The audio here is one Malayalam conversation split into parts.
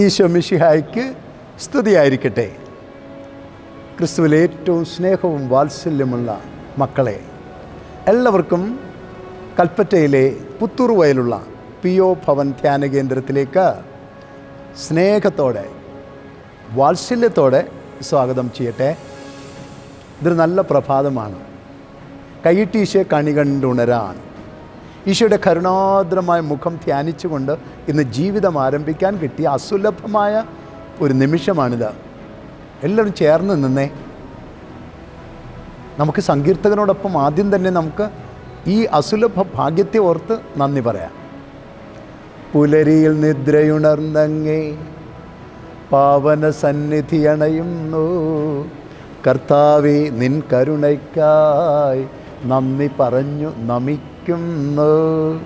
ഈശോ മിഷിഹായ്ക്ക് സ്തുതിയായിരിക്കട്ടെ. ക്രിസ്തുവിൽ ഏറ്റവും സ്നേഹവും വാത്സല്യമുള്ള മക്കളെ എല്ലാവർക്കും കൽപ്പറ്റയിലെ പുത്തൂർ വയലുള്ള പി ഒ ഭവൻ ധ്യാന കേന്ദ്രത്തിലേക്ക് സ്നേഹത്തോടെ വാത്സല്യത്തോടെ സ്വാഗതം ചെയ്യട്ടെ. ഇതൊരു നല്ല പ്രഭാതമാണ്. കൈയിട്ടീശെ കണി കണ്ടുണരാൻ ഈശോയുടെ കരുണാദ്രമായ മുഖം ധ്യാനിച്ചുകൊണ്ട് ഇന്ന് ജീവിതം ആരംഭിക്കാൻ കിട്ടിയ അസുലഭമായ ഒരു നിമിഷമാണിത്. എല്ലാവരും ചേർന്ന് നിന്നേ. നമുക്ക് സങ്കീർത്തകനോടൊപ്പം ആദ്യം തന്നെ നമുക്ക് ഈ അസുലഭ ഭാഗ്യത്തെ ഓർത്ത് നന്ദി പറയാം. പുലരിയിൽ നിദ്രയുണർന്നങ്ങേ പാവന സന്നിധി അണയുന്നു. കർത്താവെ നിൻ കരുണയ്ക്കായി നന്ദി പറഞ്ഞു നമിക്കുന്നു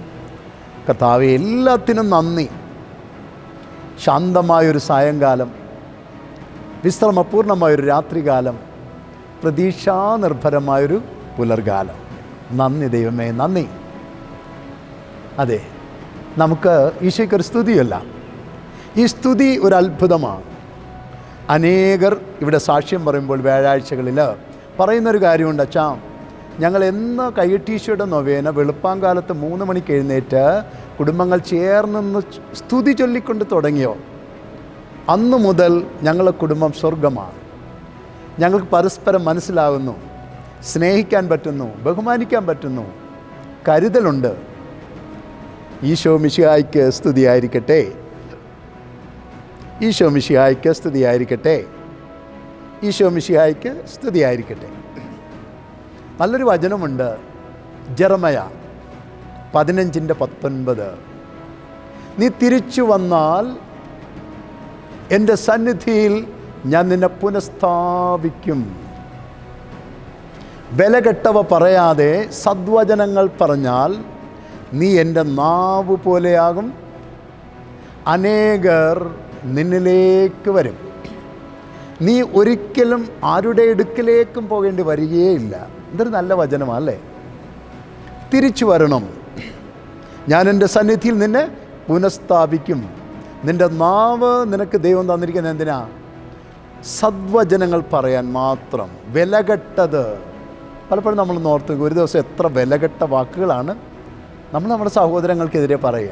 കർത്താവ് എല്ലാത്തിനും നന്ദി. ശാന്തമായൊരു സായങ്കാലം വിശ്രമപൂർണമായൊരു രാത്രികാലം പ്രതീക്ഷാനിർഭരമായൊരു പുലർകാലം. നന്ദി ദൈവമേ നന്ദി. അതെ നമുക്ക് ഈശോയ്ക്കൊരു സ്തുതിയല്ല. ഈ സ്തുതി ഒരു അത്ഭുതമാണ്. അനേകർ ഇവിടെ സാക്ഷ്യം പറയുമ്പോൾ വ്യാഴാഴ്ചകളിൽ പറയുന്നൊരു കാര്യമുണ്ട് അച്ഛാ ഞങ്ങൾ എന്ന് കൈയട്ടീശയുടെ നൊവേന വെളുപ്പാങ്കാലത്ത് മൂന്ന് മണിക്ക് എഴുന്നേറ്റ് കുടുംബങ്ങൾ ചേർന്നെന്ന് സ്തുതി ചൊല്ലിക്കൊണ്ട് തുടങ്ങിയോ. അന്നു മുതൽ ഞങ്ങളുടെ കുടുംബം സ്വർഗമാണ്. ഞങ്ങൾക്ക് പരസ്പരം മനസ്സിലാകുന്നു സ്നേഹിക്കാൻ പറ്റുന്നു ബഹുമാനിക്കാൻ പറ്റുന്നു. കരുതലുണ്ട്. ഈശോ മിശിഹായ്ക്ക് സ്തുതിയായിരിക്കട്ടെ. ഈശോ മിശിഹായ്ക്ക് സ്തുതിയായിരിക്കട്ടെ. ഈശോ മിശിഹായ്ക്ക് സ്തുതിയായിരിക്കട്ടെ. നല്ലൊരു വചനമുണ്ട്. ജറമയ പതിനഞ്ചിന്റെ പത്തൊൻപത്. നീ തിരിച്ചു വന്നാൽ എന്റെ സന്നിധിയിൽ ഞാൻ നിന്നെ പുനഃസ്ഥാപിക്കും. വിലകെട്ടവ പറയാതെ സദ്വചനങ്ങൾ പറഞ്ഞാൽ നീ എന്റെ നാവ് പോലെയാകും അനേകർ നിന്നിലേക്ക് വരും. നീ ഒരിക്കലും ആരുടെ ഇടുക്കിലേക്കും പോകേണ്ടി വരികയേയില്ല. ഇതൊരു നല്ല വചനമാണ് തിരിച്ചു വരണം. ഞാൻ എന്റെ സന്നിധിയിൽ നിന്നെ പുനഃസ്ഥാപിക്കും. നിന്റെ നാവ് നിനക്ക് ദൈവം തന്നിരിക്കുന്നത് എന്തിനാ? സദ്വചനങ്ങൾ പറയാൻ മാത്രം. വിലകെട്ടത്. പലപ്പോഴും നമ്മൾ നോർത്ത് ഒരു ദിവസം എത്ര വിലകെട്ട വാക്കുകളാണ് നമ്മൾ നമ്മുടെ സഹോദരങ്ങൾക്കെതിരെ പറയുക.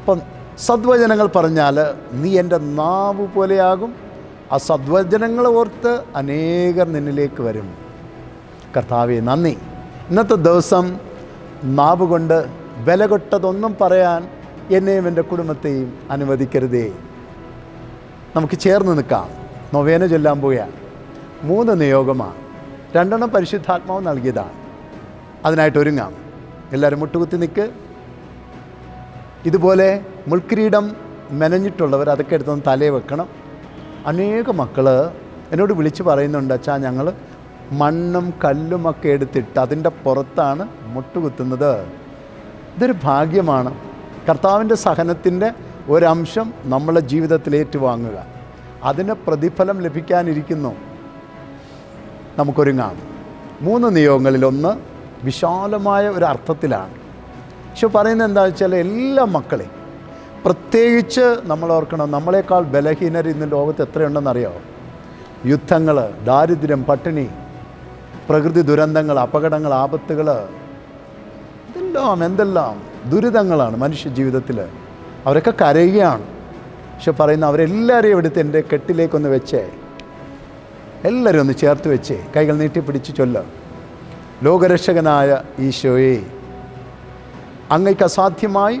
അപ്പം സദ്വചനങ്ങൾ പറഞ്ഞാൽ നീ എന്റെ നാവ് പോലെയാകും ആ സദ്വചനങ്ങൾ ഓർത്ത് അനേകർ നിന്നിലേക്ക് വരും. കർത്താവെ നന്ദി. ഇന്നത്തെ ദിവസം നാവ് കൊണ്ട് വില കൊട്ടതൊന്നും പറയാൻ എന്നെയും എന്റെ കുടുംബത്തെയും അനുവദിക്കരുതേ. നമുക്ക് ചേർന്ന് നിൽക്കാം. നൊവേന ചൊല്ലാൻ പോവുകയാണ്. മൂന്ന് നിയോഗമാണ്. രണ്ടെണ്ണം പരിശുദ്ധാത്മാവ് നൽകിയതാണ്. അതിനായിട്ട് ഒരുങ്ങാം. എല്ലാവരും മുട്ടുകുത്തി നിൽക്ക്. ഇതുപോലെ മുൾക്കിരീടം മെനഞ്ഞിട്ടുള്ളവർ അതൊക്കെ എടുത്തൊന്ന് തലേ വെക്കണം. അനേക മക്കൾ എന്നോട് വിളിച്ച് പറയുന്നുണ്ട് അച്ഛാ ഞങ്ങൾ മണ്ണും കല്ലുമൊക്കെ എടുത്തിട്ട് അതിന്റെ പുറത്താണ് മുട്ടുകുത്തുന്നത്. ഇതൊരു ഭാഗ്യമാണ്. കർത്താവിന്റെ സഹനത്തിന്റെ ഒരംശം നമ്മളെ ജീവിതത്തിൽ ഏറ്റുവാങ്ങുക. അതിന് പ്രതിഫലം ലഭിക്കാനിരിക്കുന്നു. നമുക്കൊരുങ്ങാം. മൂന്ന് നിയോഗങ്ങളിലൊന്ന് വിശാലമായ ഒരു അർത്ഥത്തിലാണ്. പക്ഷെ പറയുന്നത് എന്താ വെച്ചാൽ എല്ലാ മക്കളെയും പ്രത്യേകിച്ച് നമ്മൾ ഓർക്കണം നമ്മളെക്കാൾ ബലഹീനർ ഇന്ന് ലോകത്ത് എത്രയുണ്ടെന്നറിയാമോ യുദ്ധങ്ങൾ ദാരിദ്ര്യം പട്ടിണി പ്രകൃതി ദുരന്തങ്ങൾ അപകടങ്ങൾ ആപത്തുകൾ ഇതെല്ലാം എന്തെല്ലാം ദുരിതങ്ങളാണ് മനുഷ്യ ജീവിതത്തിൽ. അവരൊക്കെ കരയുകയാണ്. പക്ഷെ പറയുന്ന അവരെല്ലാവരെയും എടുത്ത് എന്റെ കെട്ടിലേക്കൊന്ന് വെച്ചേ. എല്ലാവരും ഒന്ന് ചേർത്ത് വെച്ചേ. കൈകൾ നീട്ടിപ്പിടിച്ച് ചൊല്ല. ലോകരക്ഷകനായ ഈശോയെ അങ്ങയ്ക്ക് അസാധ്യമായി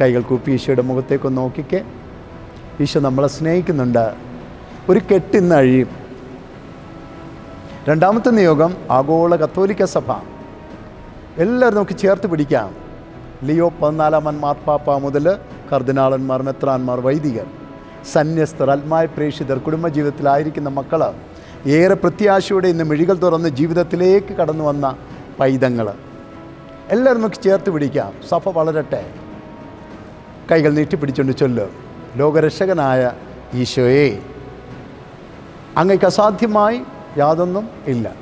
കൈകൾ കൂപ്പി ഈശോയുടെ മുഖത്തേക്ക് നോക്കിക്കേ. ഈശോ നമ്മളെ സ്നേഹിക്കുന്നുണ്ട്. ഒരു കെട്ടിന്ന് അഴിയും. രണ്ടാമത്തെ നിയോഗം ആഗോള കത്തോലിക്ക സഭ. എല്ലാവരും നമുക്ക് ചേർത്ത് പിടിക്കാം. ലിയോ പതിനാലാമൻ മാർപ്പാപ്പ മുതൽ കർദിനാളന്മാർ മെത്രാന്മാർ വൈദികർ സന്യസ്തർ ആത്മായ പ്രേക്ഷിതർ കുടുംബജീവിതത്തിലായിരിക്കുന്ന മക്കൾ ഏറെ പ്രത്യാശയോടെ ഇന്ന് മിഴികൾ തുറന്ന് ജീവിതത്തിലേക്ക് കടന്നു വന്ന പൈതങ്ങൾ എല്ലാവരും നമുക്ക് ചേർത്ത് പിടിക്കാം. സഭ വളരട്ടെ. കൈകൾ നീട്ടിപ്പിടിച്ചുകൊണ്ട് ചൊല്ല്. ലോകരക്ഷകനായ ഈശോയെ. അങ്ങയ്ക്ക് അസാധ്യമായി യാതൊന്നും ഇല്ല.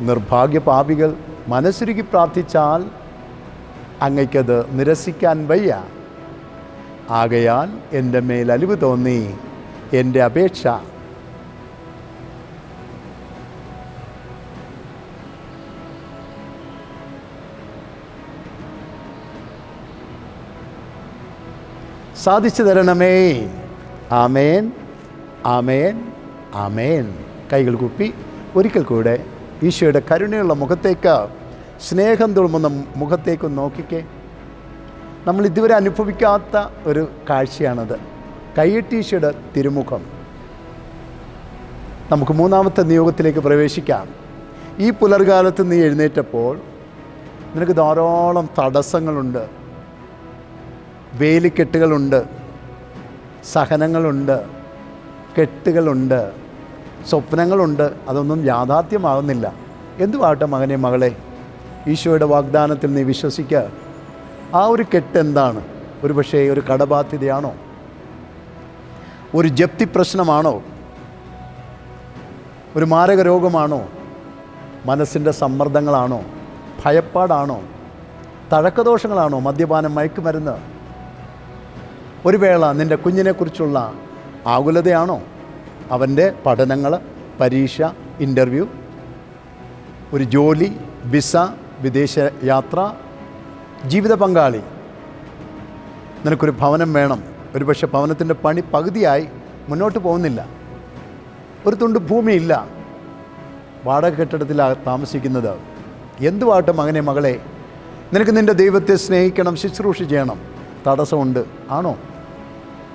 നിർഭാഗ്യ പാപികൾ മനസ്സുരുകി പ്രാർത്ഥിച്ചാൽ അങ്ങയ്ക്കത് നിരസിക്കാൻ വയ്യ. ആകയാൽ എന്റെ മേൽ അലിവ് തോന്നി. എന്റെ അപേക്ഷ സാധിച്ചു തരണമേ ആമേൻ. ആമേൻ. ആമേൻ. കൈകൾ കുപ്പി. ഒരിക്കൽ കൂടെ ഈശോയുടെ കരുണയുള്ള മുഖത്തേക്ക് സ്നേഹം തുളുമ്പുന്ന മുഖത്തേക്ക് നോക്കിക്കേ. നമ്മൾ ഇതുവരെ അനുഭവിക്കാത്ത ഒരു കാഴ്ചയാണത്. കയ്യട്ടീശയുടെ തിരുമുഖം. നമുക്ക് മൂന്നാമത്തെ നിയോഗത്തിലേക്ക് പ്രവേശിക്കാം. ഈ പുലർകാലത്ത് നീ എഴുന്നേറ്റപ്പോൾ നിനക്ക് ധാരാളം തടസ്സങ്ങളുണ്ട്. വേലിക്കെട്ടുകളുണ്ട് സഹനങ്ങളുണ്ട് കെട്ടുകളുണ്ട് സ്വപ്നങ്ങളുണ്ട്. അതൊന്നും യാഥാർത്ഥ്യമാകുന്നില്ല. എന്തുവാട്ടെ മകനെ മകളെ? ഈശോയുടെ വാഗ്ദാനത്തിൽ നീ വിശ്വസിക്കുക ആ ഒരു കെട്ട് എന്താണ്? ഒരു പക്ഷേ ഒരു കടബാധ്യതയാണോ? ഒരു ജപ്തി പ്രശ്നമാണോ? ഒരു മാരക രോഗമാണോ? മനസ്സിന്റെ സമ്മർദ്ദങ്ങളാണോ? ഭയപ്പാടാണോ? തഴക്കദോഷങ്ങളാണോ മദ്യപാനം മയക്കുമരുന്ന്? ഒരു വേള നിന്റെ കുഞ്ഞിനെക്കുറിച്ചുള്ള ആകുലതയാണോ? അവന്റെ പഠനങ്ങൾ പരീക്ഷ ഇന്റർവ്യൂ ഒരു ജോലി വിസ വിദേശ യാത്ര ജീവിത പങ്കാളി. നിനക്കൊരു ഭവനം വേണം. ഒരു പക്ഷേ ഭവനത്തിന്റെ പണി പകുതിയായി മുന്നോട്ട് പോകുന്നില്ല. ഒരു തുണ്ട് ഭൂമിയില്ല. വാടക കെട്ടിടത്തിലാണ് താമസിക്കുന്നത്. എന്തുവാട്ടെ മകനെ മകളെ? നിനക്ക് നിന്റെ ദൈവത്തെ സ്നേഹിക്കണം ശുശ്രൂഷ ചെയ്യണം. തടസ്സമുണ്ട്. ആണോ?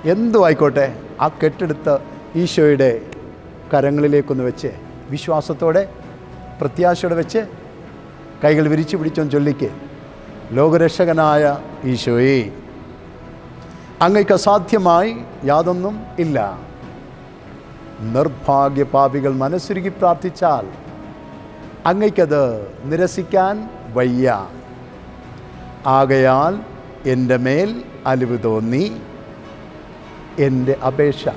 എന്തു ആയിക്കോട്ടെ ആ കെട്ടെടുത്ത ഈശോയുടെ കരങ്ങളിലേക്കൊന്ന് വെച്ച് വിശ്വാസത്തോടെ പ്രത്യാശയോടെ വെച്ച് കൈകൾ വിരിച്ചു പിടിച്ചോ ചൊല്ലിക്ക്. ലോകരക്ഷകനായ ഈശോയെ അങ്ങയ്ക്ക് അസാധ്യമായി യാതൊന്നും ഇല്ല. നിർഭാഗ്യ പാപികൾ മനസ്സുരുകി പ്രാർത്ഥിച്ചാൽ അങ്ങയ്ക്കത് നിരസിക്കാൻ വയ്യ. ആകയാൽ എന്റെ മേൽ അലിവ് തോന്നി. എന്റെ അപേക്ഷ.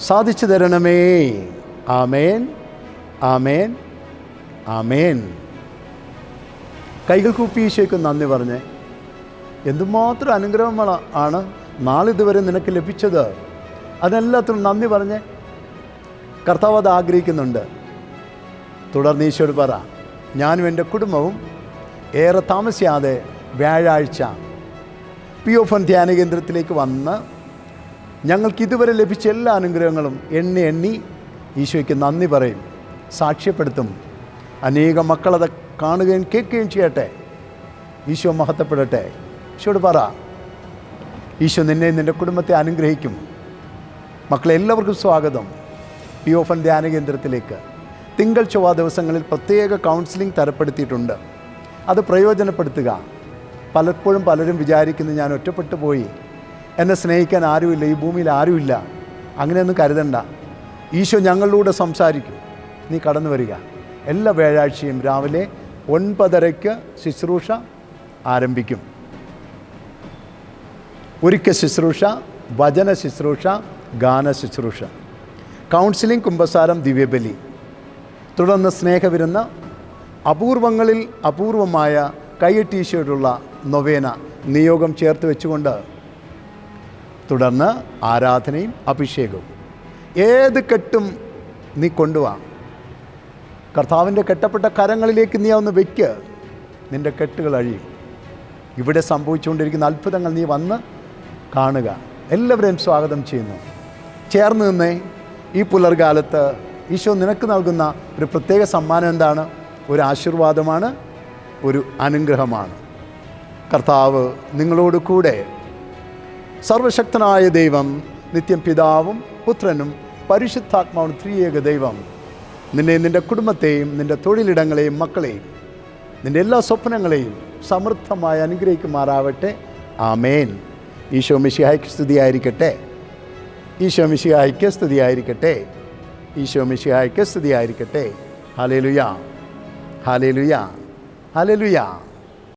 സാധിച്ചു തരണമേ. ആമേൻ. ആമേൻ. ആമേൻ. കൈകൾ കൂപ്പി ഈശോയ്ക്ക് നന്ദി പറഞ്ഞ് എന്തുമാത്രം അനുഗ്രഹങ്ങൾ ആണ് നാളിതുവരെ നിനക്ക് ലഭിച്ചത്. അതിനെല്ലാത്തിനും നന്ദി പറഞ്ഞ് കർത്താവ് അത് ആഗ്രഹിക്കുന്നുണ്ട്. തുടർന്ന് ഈശോട് പറ ഞാനും എന്റെ കുടുംബവും ഏറെ താമസിയാതെ വ്യാഴാഴ്ച പി ഒ ഫൺ ധ്യാന കേന്ദ്രത്തിലേക്ക് വന്ന് ഞങ്ങൾക്ക് ഇതുവരെ ലഭിച്ച എല്ലാ അനുഗ്രഹങ്ങളും എണ്ണി എണ്ണി ഈശോയ്ക്ക് നന്ദി പറയും. സാക്ഷ്യപ്പെടുത്തും. അനേക മക്കളത് കാണുകയും കേൾക്കുകയും ചെയ്യട്ടെ. ഈശോ മഹത്വപ്പെടട്ടെ. ഈശോട് പറ. ഈശോ നിന്നെ നിന്റെ കുടുംബത്തെ അനുഗ്രഹിക്കും. മക്കളെ എല്ലാവർക്കും സ്വാഗതം. പി ഓഫൻ ധ്യാന കേന്ദ്രത്തിലേക്ക്. തിങ്കൾ ചൊവ്വ ദിവസങ്ങളിൽ പ്രത്യേക കൗൺസിലിംഗ് തരപ്പെടുത്തിയിട്ടുണ്ട്. അത് പ്രയോജനപ്പെടുത്തുക. പലപ്പോഴും പലരും വിചാരിക്കുന്നു ഞാൻ ഒറ്റപ്പെട്ടു പോയി. എന്നെ സ്നേഹിക്കാൻ ആരുമില്ല ഈ ഭൂമിയിൽ ആരുമില്ല. അങ്ങനെയൊന്നും കരുതണ്ട. ഈശോ ഞങ്ങളിലൂടെ സംസാരിക്കും. നീ കടന്നു വരിക. എല്ലാ വ്യാഴാഴ്ചയും രാവിലെ ഒൻപതരയ്ക്ക് ശുശ്രൂഷ ആരംഭിക്കും. ഒരുക്ക ശുശ്രൂഷ വചന ശുശ്രൂഷ ഗാന ശുശ്രൂഷ. കൗൺസിലിംഗ് കുമ്പസാരം ദിവ്യബലി. തുടർന്ന് സ്നേഹവിരുന്ന അപൂർവങ്ങളിൽ അപൂർവമായ കൈയെട്ടീശയോടുള്ള നൊവേന നിയോഗം ചേർത്ത് വെച്ചുകൊണ്ട് തുടർന്ന് ആരാധനയും അഭിഷേകവും. ഏത് കെട്ടും നീ കൊണ്ടുവാ. കർത്താവിന്റെ കെട്ടപ്പെട്ട കരങ്ങളിലേക്ക് നീ ഒന്ന് വയ്ക്ക് നിന്റെ കെട്ടുകൾ അഴിയും. ഇവിടെ സംഭവിച്ചുകൊണ്ടിരിക്കുന്ന അത്ഭുതങ്ങൾ നീ വന്ന് കാണുക. എല്ലാവരെയും സ്വാഗതം ചെയ്യുന്നു. ചേർന്ന് നിന്നേ ഈ പുലർകാലത്ത് ഈശോ നിനക്ക് നൽകുന്ന ഒരു പ്രത്യേക സമ്മാനം എന്താണ്? ഒരു ആശീർവാദമാണ് ഒരു അനുഗ്രഹമാണ്. കർത്താവ് നിങ്ങളോട് കൂടെ സർവശക്തനായ ദൈവം നിത്യം പിതാവും പുത്രനും പരിശുദ്ധാത്മാവും ത്രിയേക ദൈവം നിന്നെ നിന്റെ കുടുംബത്തെയും നിന്റെ തൊഴിലിടങ്ങളെയും മക്കളെയും നിന്റെ എല്ലാ സ്വപ്നങ്ങളെയും സമൃദ്ധമായി അനുഗ്രഹിക്കുമാറാവട്ടെ. ആമേൻ. ഈശോ മിശിഹായ്ക്ക് സ്തുതിയായിരിക്കട്ടെ. ഈശോ മിശിഹായ്ക്ക് സ്തുതിയായിരിക്കട്ടെ. ഈശോ മിശിഹായ്ക്ക് സ്തുതിയായിരിക്കട്ടെ. ഹാലേലുയ. ഹാലേലുയ. ഹാലേലുയ.